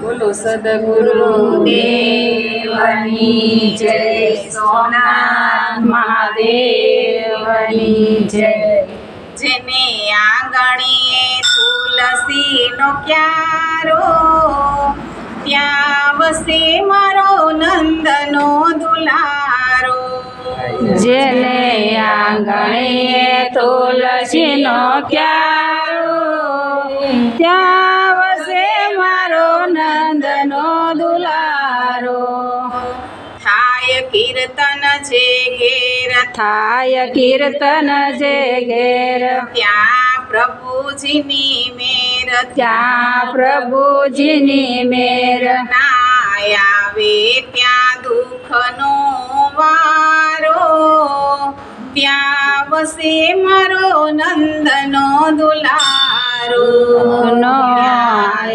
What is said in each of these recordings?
બોલો સદગુરુ દેવની જય સોનાથ મહાદેવની જય. જેને આંગણીએ તુલસીનો ક્યારો, ત્યાં વસે મારો નંદનો દુલારો. જેને આંગણે તુલસીનો ક્યારો, ત્યાં કીર્તન જે ઘેર થાય કીર્તન જે ઘેર. ત્યાં પ્રભુજીની મેર ત્યાં પ્રભુજીની મેર. ના આવે ત્યાં દુઃખનો વારો. ત્યાં વસે મારો નંદનો દુલારો. નો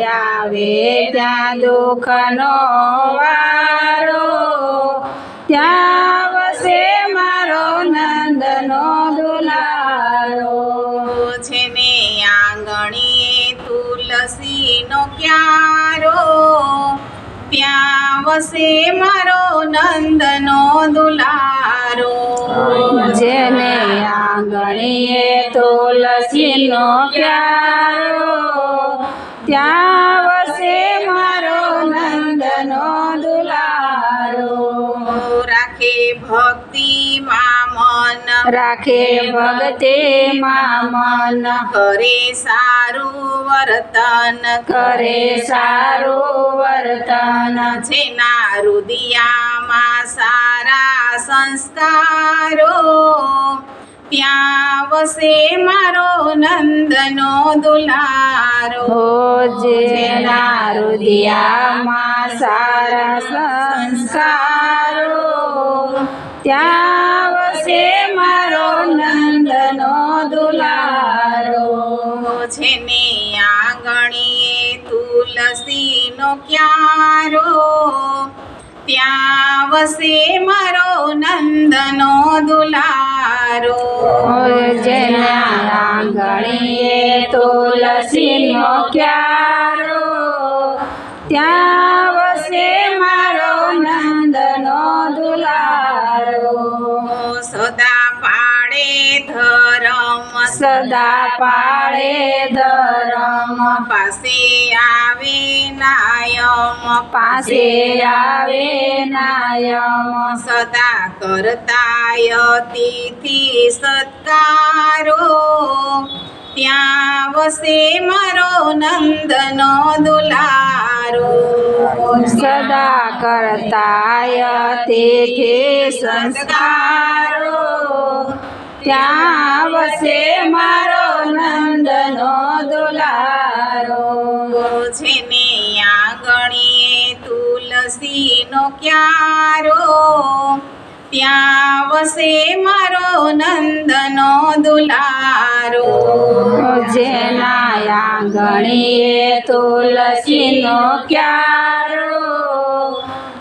આવે ત્યાં દુઃખનો વારો. ત્યાં વસે મારો નંદનો દુલારો. છે ને આંગણીએ તુલસીનો ક્યારો. ત્યાં વસે મારો નંદનો દુલારો. જેને આંગણીએ તુલસીનો ક્યારો. ત્યાં વસે રાખે ભગતે મન કરે સારું વર્તન, કરે સારું વર્તન. જેના રુદિયામાં સારા સંસ્કારો, ત્યાં વસે મારો નંદનો દુલારો. જે જેના રુદિયામાં સારા સંસ્કારો, ત્યાં વસે મારો જેને આંગણીએ તુલસીનો ક્યારો ત્યાં વસે મારો નંદનો દુલારો. જેના આંગણીએ તુલસીનો ક્યારો સદા પાળે ધરમ. પાસે આવે નાયમ. પાસે આવે નાયમ. સદા કરતાય તિથિ સત્કારો. ત્યાં વસે મારો નંદનો દુલારો. સદા કરતાય તેથી સંસ્કારો ત્યાં વસે મારો નંદનો દુલારો. જેને આંગણીએ તુલસીનો ક્યારો. ત્યાં વસે મારો નંદનો દુલારો. જેના આંગણીએ તુલસીનો ક્યારો.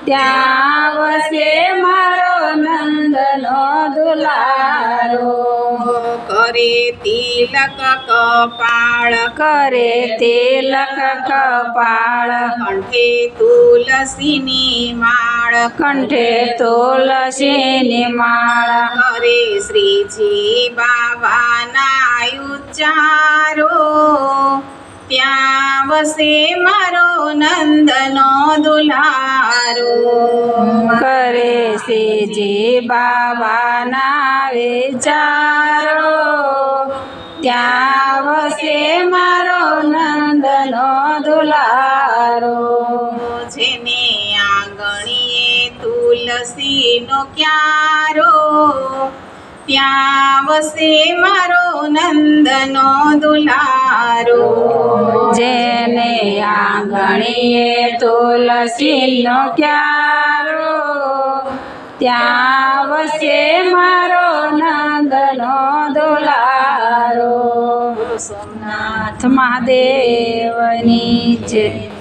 ત્યાં વસે કરે તિલક કપાળ કરે તિલક કપાળ. કંઠે તુલસીની માળ. કંઠે તુલસીની માળ. કરે શ્રીજી બાબાના ઉચ્ચારો. ત્યાં વસે મારો નંદનો દુલારો. કરે છે જે બાબાના વિચારો. ત્યાં વસે મારો નંદનો દુલારો. જેને આંગણીએ તુલસીનો ક્યારો. ત્યાં વસે મારો નંદનો દુલારો. આંગણીએ તુલસીનો ક્યારો ત્યાં વસે મારો નંદનો દુલારો. સોમનાથ મહાદેવની જય